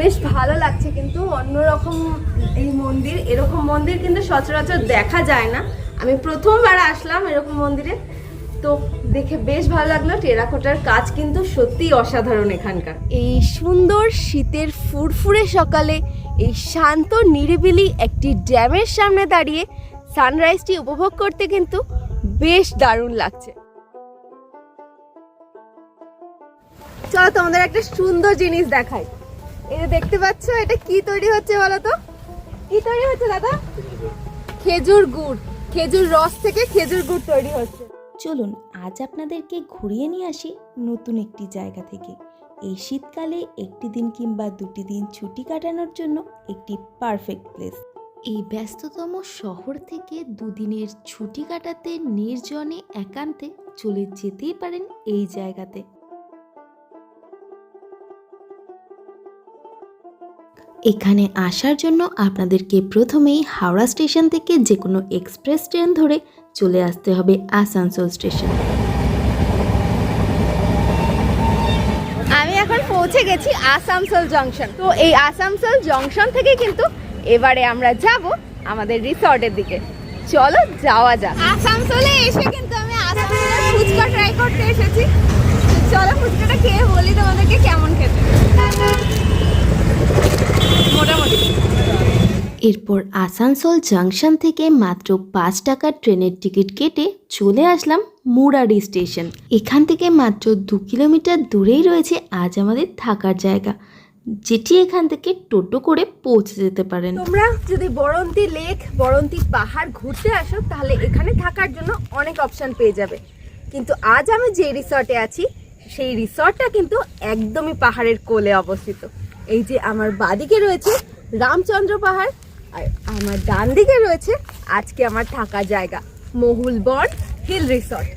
বেশ ভালো লাগছে কিন্তু অন্যরকম এই মন্দির এরকম মন্দির কিন্তু সচরাচর দেখা যায় না। আমি প্রথমবার আসলাম এরকম মন্দিরে তো দেখে বেশ ভালো লাগল। টেরাকোটার কাজ কিন্তু সত্যিই অসাধারণ এখানকার। এই সুন্দর শীতের ফুরফুরে সকালে এই শান্ত নিরিবিলি একটি ড্যামের সামনে দাঁড়িয়ে সানরাইজটি উপভোগ করতে কিন্তু বেশ দারুণ লাগছে। চলো তোমাদের একটা সুন্দর জিনিস দেখাই। এটা দেখতে পাচ্ছ এটা কি তৈরি হচ্ছে বলো তো? কি তৈরি হচ্ছে দাদা? খেজুর গুড়। খেজুর রস থেকে খেজুর গুড় তৈরি হচ্ছে। চলুন আজ আপনাদেরকে ঘুরিয়ে নিয়ে আসি নতুন একটি জায়গা থেকে। এই শীতকালে একটি দিন কিংবা দুটি দিন ছুটি কাটানোর জন্য একটি পারফেক্ট প্লেস এই ব্যস্ততম শহর থেকে দুদিনের ছুটি কাটাতে নির্জনে একান্তে চলে যেতেই পারেন এই জায়গাতে। এখানে আসার জন্য আপনাদেরকে প্রথমেই হাওড়া স্টেশন থেকে যে কোনো এক্সপ্রেস ট্রেন ধরে চলে আসতে হবে আসানসোল স্টেশন। আমি এখন পৌঁছে গেছি আসানসোল জংশন। তো এই আসানসোল জংশন থেকে কিন্তু এবারে আমরা যাব আমাদের রিসর্টের দিকে। চলো যাওয়া যাক। আসানসোলে এসে কিন্তু আমি আসানসোলের ফুচকা ট্রাই করতে এসেছি। চলো ফুচকাটা খেয়ে বলি তোমাদেরকে কেমন খেতে। মোটামুটি। এরপর আসানসোল জাংশন থেকে মাত্র পাঁচ টাকার ট্রেনের টিকিট কেটে চলে আসলাম মুরারি স্টেশন। এখান থেকে মাত্র দু কিলোমিটার দূরেই রয়েছে আজ আমাদের থাকার জায়গা যেটি এখান থেকে টোটো করে পৌঁছে যেতে পারেন। তোমরা যদি বরন্তি লেক বরন্তি পাহাড় ঘুরতে আসো তাহলে এখানে থাকার জন্য অনেক অপশন পেয়ে যাবে। কিন্তু আজ আমি যে রিসর্টে আছি সেই রিসর্টটা কিন্তু একদমই পাহাড়ের কোলে অবস্থিত। এই যে আমার বাদিকে রয়েছে রামচন্দ্র পাহাড়, আর আমার ডান দিকে রয়েছে আজকে আমার থাকা জায়গা, মহুল বন হিল রিসর্ট।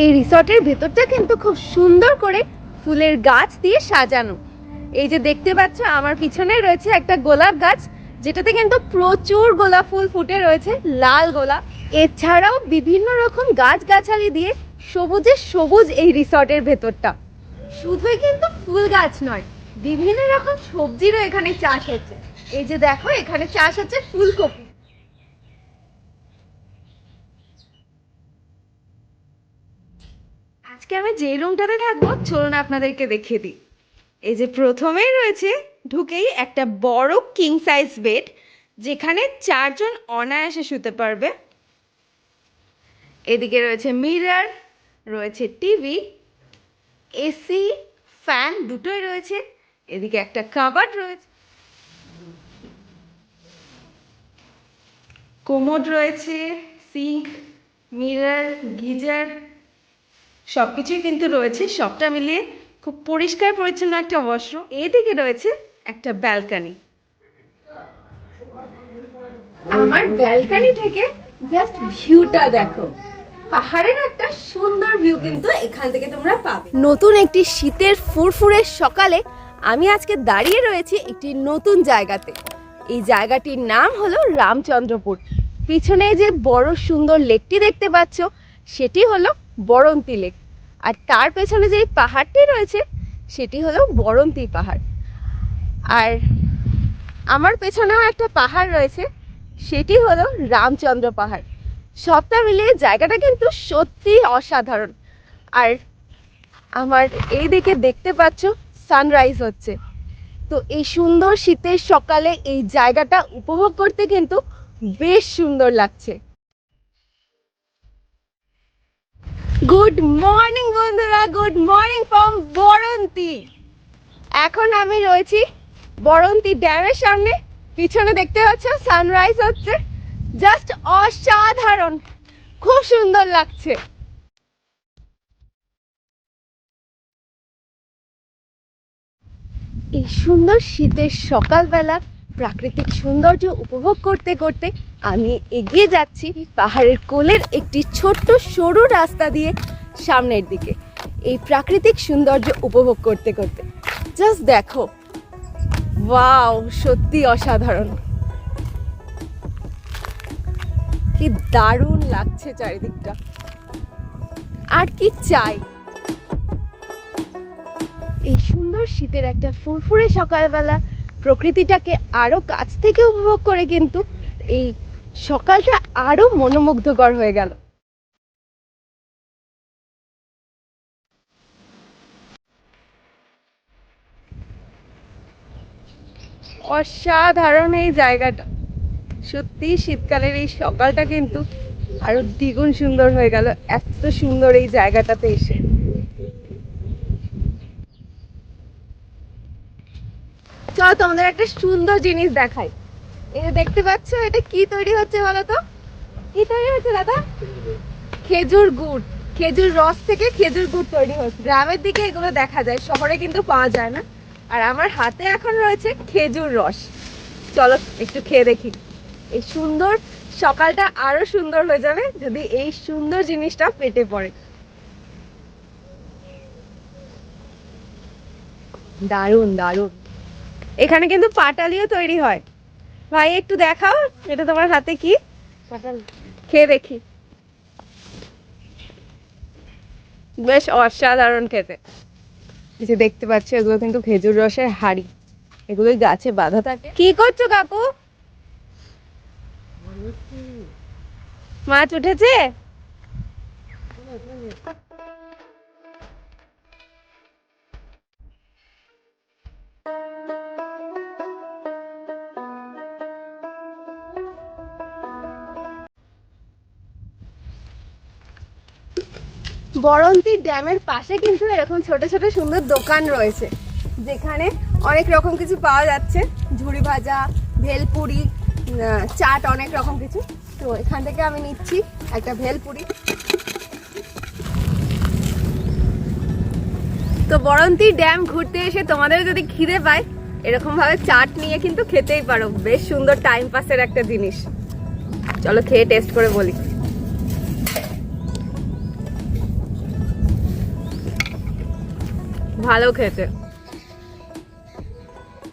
এই রিসর্টের ভেতরটা কিন্তু খুব সুন্দর করে ফুলের গাছ দিয়ে সাজানো। এই যে দেখতে পাচ্ছ, আমার পিছনে রয়েছে একটা গোলাপ গাছ যেটাতে কিন্তু প্রচুর গোলাপ ফুল ফুটে রয়েছে, লাল গোলাপ। এছাড়াও বিভিন্ন রকম গাছগাছালি দিয়ে সবুজে সবুজ এই রিসর্টের ভেতরটা। শুধুই কিন্তু ফুল গাছ নয়, বিভিন্ন রকম সবজিরও এখানে চাষ হচ্ছে। এই যে দেখো, এখানে চাষ হচ্ছে ফুলকপি। আজকে আমি যে রুমটাতে থাকব, চলুন আপনাদেরকে দেখিয়ে দিই। এই যে প্রথমেই রয়েছে ঢুকেই একটা বড় কিং সাইজ বেড যেখানে চারজন অনায়াসে শুতে পারবে। এদিকে রয়েছে মিরার রয়েছে টিভি এসি ফ্যান দুটোই রয়েছে। এদিকে একটা কাবার্ড রয়েছে। কোমোড রয়েছে সিঙ্ক মিরার গিজার সব কিছুই কিন্তু রয়েছে। সবটা মিলিয়ে খুব পরিষ্কার পরিচ্ছন্ন একটা ওয়াশরুম এদিকে রয়েছে একটা ব্যালকানি। আমার ব্যালকানি থেকে জাস্ট ভিউটা দেখো। পাহাড়ের একটা সুন্দর ভিউ কিন্তু এখান থেকে তোমরা পাবে। নতুন একটি শীতের ফুরফুরে সকালে আমি আজকে দাঁড়িয়ে রয়েছি একটি নতুন জায়গাতে। এই জায়গাটির নাম হলো রামচন্দ্রপুর। পিছনে যে বড় সুন্দর লেকটি দেখতে পাচ্ছ সেটি হলো বরন্তি লেক। আর তার পেছনে যে পাহাড়টি রয়েছে সেটি হলো বরন্তি পাহাড়। আর আমার পেছনেও একটা পাহাড় রয়েছে, সেটি হলো রামচন্দ্র পাহাড়। সবটা মিলিয়ে জায়গাটা কিন্তু সত্যি অসাধারণ। আর আমার এই দিকে দেখতে পাচ্ছ, সানরাইজ হচ্ছে। তো এই সুন্দর শীতের সকালে এই জায়গাটা উপভোগ করতে কিন্তু বেশ সুন্দর লাগছে। গুড মর্নিং বন্ধুরা, গুড মর্নিং ফ্রম বরন্তি। এখন আমি রয়েছি বরন্তি ড্যামের সামনে পিছনে দেখতে পাচ্ছ সানরাইজ হচ্ছে। জাস্ট অসাধারণ, খুব সুন্দর লাগছে। এই সুন্দর শীতের সকালবেলা প্রাকৃতিক সৌন্দর্য উপভোগ করতে করতে আমি এগিয়ে যাচ্ছি পাহাড়ের কোলের একটি ছোট্ট সরু রাস্তা দিয়ে সামনের দিকে। এই প্রাকৃতিক সৌন্দর্য উপভোগ করতে করতে। জাস্ট দেখো ওয়াও সত্যি অসাধারণ। কি দারুণ লাগছে চারিদিকটা। আর কি চাই? এই সুন্দর শীতের একটা ফুরফুরে সকালবেলা প্রকৃতিটাকে আরও কাছ থেকে উপভোগ করে কিন্তু এই সকালটা আরও মনোমুগ্ধকর হয়ে গেল। অসাধারণ এই জায়গাটা। সত্যি শীতকালের এই সকালটা কিন্তু আরও দ্বিগুণ সুন্দর হয়ে গেল, এত সুন্দর এই জায়গাটাতে এসে। চলো তোমাদের একটা সুন্দর জিনিস দেখাই। এটা দেখতে পাচ্ছ, এটা কি তৈরি হচ্ছে বলো তো? কি তৈরি হচ্ছে দাদা? খেজুর গুড়। খেজুর রস থেকে খেজুর গুড় তৈরি হচ্ছে। গ্রামের দিকে এগুলো দেখা যায়, শহরে কিন্তু পাওয়া যায় না। আর আমার হাতে এখন রয়েছে খেজুর রস। চলো একটু খেয়ে দেখি। এই সুন্দর সকালটা আরও সুন্দর হয়ে যাবে যদি এই সুন্দর জিনিসটা পেটে পড়ে। দারুণ দারুণ। এখানে কিন্তু পাটালিও তৈরি হয়। ভাই একটু দেখাও এটা তোমার হাতে কি? খেয়ে দেখি। বেশ অসাধারণ খেতে। এই যে দেখতে পাচ্ছ, এগুলো কিন্তু খেজুর রসের হাড়ি। এগুলোই গাছে বাঁধা থাকে। কি করছ কাকু? মাছ উঠেছে? বরন্তি ড্যামের পাশে কিন্তু এরকম ছোট ছোট সুন্দর দোকান রয়েছে, যেখানে অনেক রকম কিছু পাওয়া যাচ্ছে। ঝুড়ি ভাজা, ভেলপুরি চাট, অনেক রকম কিছু। তো এখান থেকে আমি নিচ্ছি একটা ভেলপুরি। তো বরন্তি ড্যাম ঘুরতে এসে তোমাদের যদি খিদে পায় এরকম ভাবে চাট নিয়ে কিন্তু খেতেই পারো। বেশ সুন্দর টাইম পাসের একটা জিনিস। চলো খেয়ে টেস্ট করে বলি। ভালো খেতে।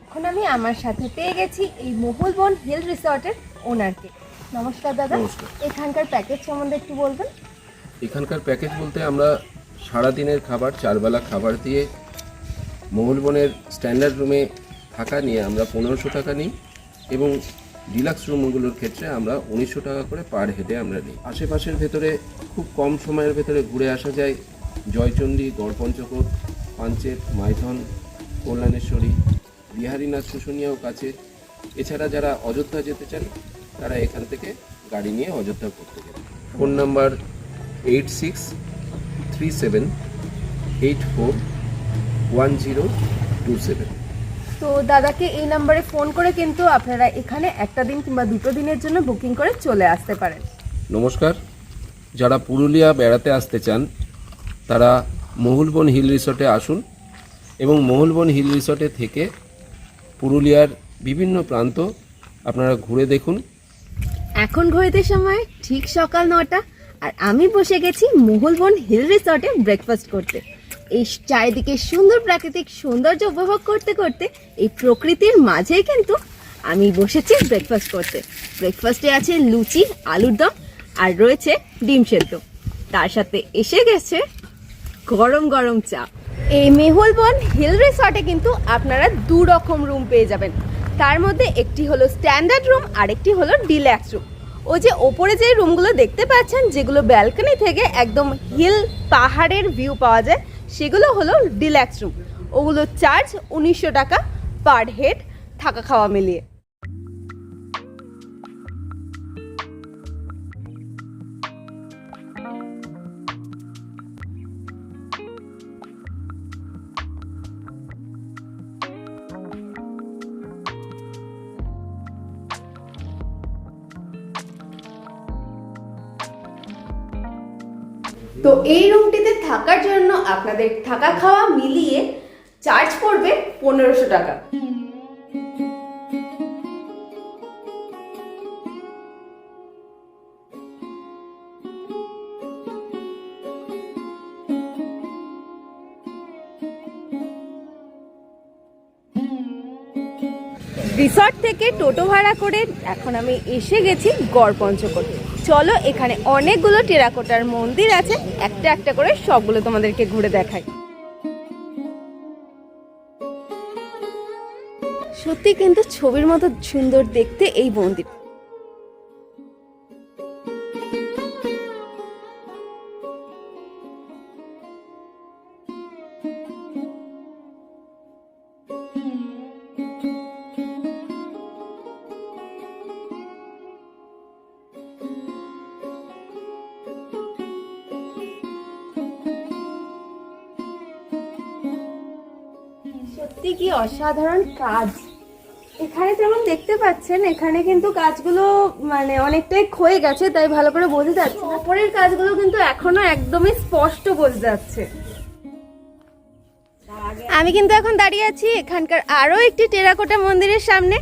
এখন আমি আমার সাথে পেয়ে গেছি এই মহুলবন হিল রিসর্টের ওনারকে। নমস্কার দাদা। নমস্কার। এখানকার প্যাকেজ সম্বন্ধে একটু বলবেন? এখানকার প্যাকেজ বলতে আমরা সারাদিনের খাবার চারবেলা খাবার দিয়ে মঙ্গলবনের স্ট্যান্ডার্ড রুমে থাকা নিয়ে আমরা পনেরোশো টাকা নিই এবং ডিলাক্স রুমগুলোর ক্ষেত্রে আমরা উনিশশো টাকা করে পার হেডে আমরা নিই। আশেপাশের ভেতরে খুব কম সময়ের ভেতরে ঘুরে আসা যায়। জয়চণ্ডী গড়পঞ্চকোট পাঞ্চেত মাইথন কল্যাণেশ্বরী বিহারীনাথ শুশুনিয়াও কাছে। এছাড়া যারা অযোধ্যা যেতে চান তারা এখান থেকে গাড়ি নিয়ে অযোধ্যা করতে যাবে phone number eight six three seven eight four one zero two seven. তো দাদাকে এই নাম্বারে ফোন করে কিন্তু আপনারা এখানে একটা দিন কিংবা দুটো দিনের জন্য বুকিং করে চলে আসতে পারেন। নমস্কার। যারা পুরুলিয়া বেড়াতে আসতে চান তারা মহুলবন হিল রিসর্টে আসুন এবং মহুলবন হিল রিসর্টে থেকে পুরুলিয়ার বিভিন্ন প্রান্ত আপনারা ঘুরে দেখুন। এখন ঘড়িতে সময় ঠিক সকাল নটা, আর আমি বসে গেছি মোহলবন হিল রিসর্টে ব্রেকফাস্ট করতে। এই চারিদিকে সুন্দর প্রাকৃতিক সৌন্দর্য উপভোগ করতে করতে এই প্রকৃতির মাঝেই কিন্তু আমি বসেছি ব্রেকফাস্ট করতে। ব্রেকফাস্টে আছে লুচি, আলুর দম, আর রয়েছে ডিম সেদ্ধ। তার সাথে এসে গেছে গরম গরম চা। এই মেহুলবন হিল রিসর্টে কিন্তু আপনারা দু রকম রুম পেয়ে যাবেন। তার মধ্যে একটি হলো স্ট্যান্ডার্ড রুম আর একটি হলো ডিল্যাক্স রুম ও যে ওপরে যে রুমগুলো দেখতে পাচ্ছেন, যেগুলো ব্যালকনি থেকে একদম হিল পাহাড়ের ভিউ পাওয়া যায়, সেগুলো হলো ডিল্যাক্স রুম ওগুলো চার্জ উনিশশো টাকা পার হেড থাকা খাওয়া মিলিয়ে। তো এই রুমটিতে থাকার জন্য আপনাদের থাকা খাওয়া মিলিয়ে চার্জ পড়বে পনেরোশো টাকা। রিসর্ট থেকে টোটো ভাড়া করে এখন আমি এসে গেছি গড় পঞ্চকোটে চলো, এখানে অনেকগুলো টেরাকোটার মন্দির আছে। একটা একটা করে সবগুলো তোমাদেরকে ঘুরে দেখাই। সত্যি কিন্তু ছবির মতো সুন্দর দেখতে এই মন্দির। সত্যি কি অসাধারণ কাজ? এখানে যেমন দেখতে পাচ্ছেন, এখানে কিন্তু কাজগুলো মানে অনেকটাই ক্ষয়ে গেছে, তাই ভালো করে বোঝা যাচ্ছে না। উপরের কাজগুলো কিন্তু এখনও একদমই স্পষ্ট বোঝা যাচ্ছে। আমি কিন্তু এখন দাঁড়িয়ে আছি এখানকার আরও একটি টেরাকোটা মন্দিরের সামনে।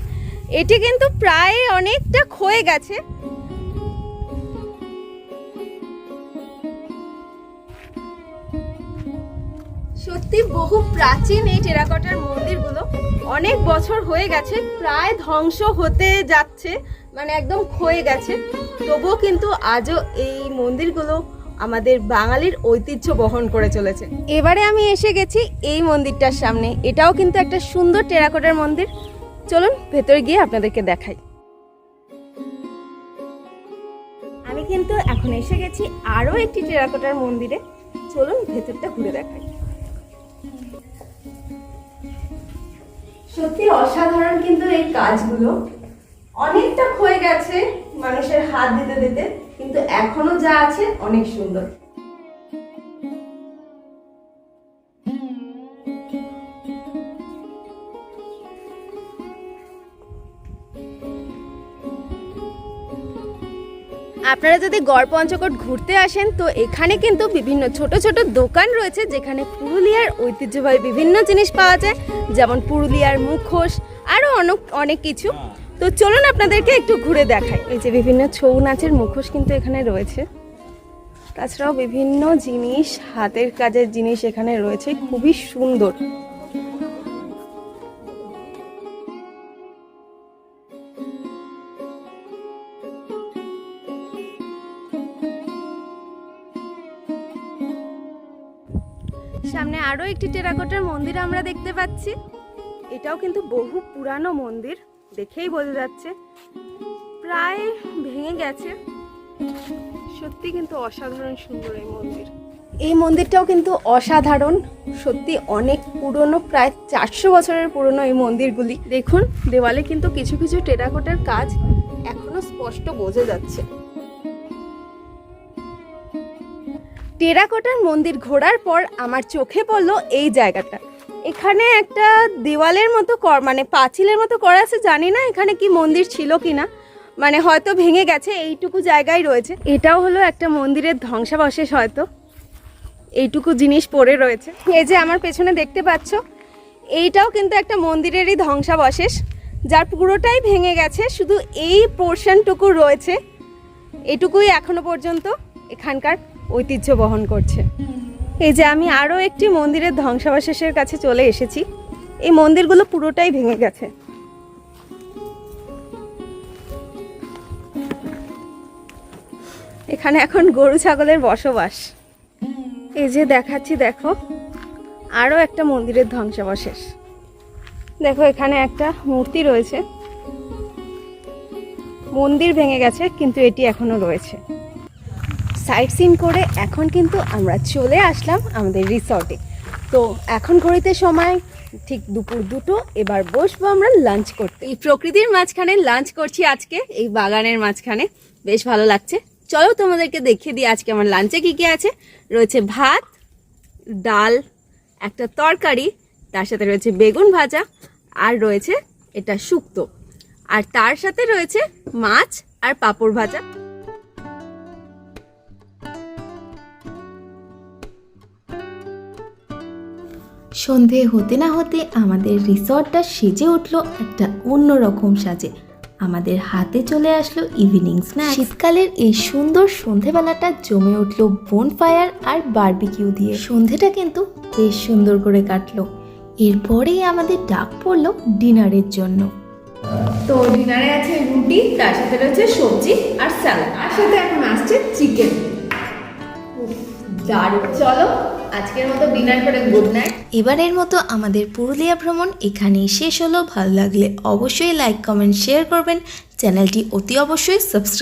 এটি কিন্তু প্রায় অনেকটা ক্ষয়ে গেছে। সত্যি বহু প্রাচীন এই টেরাকোটার মন্দিরগুলো অনেক বছর হয়ে গেছে, প্রায় ধ্বংস হতে যাচ্ছে মানে একদম ক্ষয়ে গেছে। তবুও কিন্তু আজও এই মন্দিরগুলো আমাদের বাঙালির ঐতিহ্য বহন করে চলেছে। এবারে আমি এসে গেছি এই মন্দিরটার সামনে। এটাও কিন্তু একটা সুন্দর টেরাকোটার মন্দির। চলুন, ভেতরে গিয়ে আপনাদেরকে দেখাই। আমি কিন্তু এখন এসে গেছি আরও একটি টেরাকোটার মন্দিরে। চলুন, ভেতরটা ঘুরে দেখাই। সত্যি অসাধারণ কিন্তু এই কাজগুলো। অনেকটা ক্ষয়ে গেছে মানুষের হাত দিতে দিতে, কিন্তু এখনও যা আছে অনেক সুন্দর। আপনারা যদি গড় পঞ্চকোট ঘুরতে আসেন তো এখানে কিন্তু বিভিন্ন ছোট ছোট দোকান রয়েছে যেখানে পুরুলিয়ার ঐতিহ্যবাহী বিভিন্ন জিনিস পাওয়া যায় যেমন পুরুলিয়ার মুখোশ আরও অনেক অনেক কিছু। তো চলুন আপনাদেরকে একটু ঘুরে দেখাই। এই যে বিভিন্ন ছৌ নাচের মুখোশ কিন্তু এখানে রয়েছে। তাছাড়াও বিভিন্ন জিনিস হাতের কাজের জিনিস এখানে রয়েছে খুবই সুন্দর। আরও একটি টেরাকোটার মন্দির আমরা দেখতে পাচ্ছি। এটাও কিন্তু বহু পুরানো মন্দির দেখেই বোঝা যাচ্ছে। প্রায় ভেঙে গেছে। সত্যি কিন্তু অসাধারণ সুন্দর এই মন্দির। এই মন্দিরটাও কিন্তু অসাধারণ। সত্যি অনেক পুরনো প্রায় চারশো বছরের পুরনো এই মন্দিরগুলি। দেখুন দেওয়ালে কিন্তু কিছু কিছু টেরাকোটার কাজ এখনও স্পষ্ট বোঝা যাচ্ছে। টেরাকোটার মন্দির ঘোরার পর আমার চোখে পড়ল এই জায়গাটা। এখানে একটা দেওয়ালের মতো কর মানে পাঁচিলের মতো করা আছে, জানি না এখানে কি মন্দির ছিল কি না মানে হয়তো ভেঙে গেছে, এইটুকু জায়গায় রয়েছে। এটাও হলো একটা মন্দিরের ধ্বংসাবশেষ হয়তো। এইটুকু জিনিস পড়ে রয়েছে। এই যে আমার পেছনে দেখতে পাচ্ছ, এইটাও কিন্তু একটা মন্দিরেরই ধ্বংসাবশেষ। যার পুরোটাই ভেঙে গেছে, শুধু এই পোর্শনটুকু রয়েছে। এটুকুই এখনও পর্যন্ত এখানকার। ঐতিহ্য বহন করছে। এই যে আমি আরও একটি মন্দিরের ধ্বংসাবশেষের কাছে চলে এসেছি, এই মন্দিরগুলো পুরোটাই ভেঙে গেছে। এখানে এখন গরু ছাগলের বসবাস। এই যে দেখাচ্ছি, দেখো, আরও একটা মন্দিরের ধ্বংসাবশেষ। দেখো, এখানে একটা মূর্তি রয়েছে। মন্দির ভেঙে গেছে, কিন্তু এটি এখনও রয়েছে। সাইট সিন করে এখন কিন্তু আমরা চলে আসলাম আমাদের রিসর্টে। তো এখন ঘড়িতে সময়, ঠিক দুপুর দুটো, এবার বসবো আমরা লাঞ্চ করতে। এই প্রকৃতির মাঝখানে লাঞ্চ করছি আজকে, এই বাগানের মাঝখানে। বেশ ভালো লাগছে। চলো তোমাদেরকে দেখিয়ে দিই আজকে আমার লাঞ্চে কী কী আছে। রয়েছে ভাত, ডাল, একটা তরকারি, তার সাথে রয়েছে বেগুন ভাজা, আর রয়েছে এটা শুক্তো। আর তার সাথে রয়েছে মাছ আর পাঁপড় ভাজা। সন্ধে হতে না হতে আমাদের রিসর্টটা সেজে উঠল একটা অন্যরকম সাজে। আমাদের হাতে চলে আসলো ইভিনিং স্ন্যাক্স শীতকালের এই সুন্দর সন্ধেবেলাটা জমে উঠল বোন ফায়ার আর বারবিকিউ দিয়ে। সন্ধেটা কিন্তু বেশ সুন্দর করে কাটলো। এরপরেই আমাদের ডাক পড়ল ডিনারের জন্য। তো ডিনারে আছে রুটি, তার সাথে রয়েছে সবজি আর স্যালাড আর সাথে এখন আসছে চিকেন দারুণ। চলো আজকের মতো ডিনার করে গুড নাইট। এবারের মতো আমাদের পুরুলিয়া ভ্রমণ এখানেই শেষ হলো। ভালো লাগলে অবশ্যই লাইক কমেন্ট শেয়ার করবেন। চ্যানেলটি অতি অবশ্যই সাবস্ক্রাইব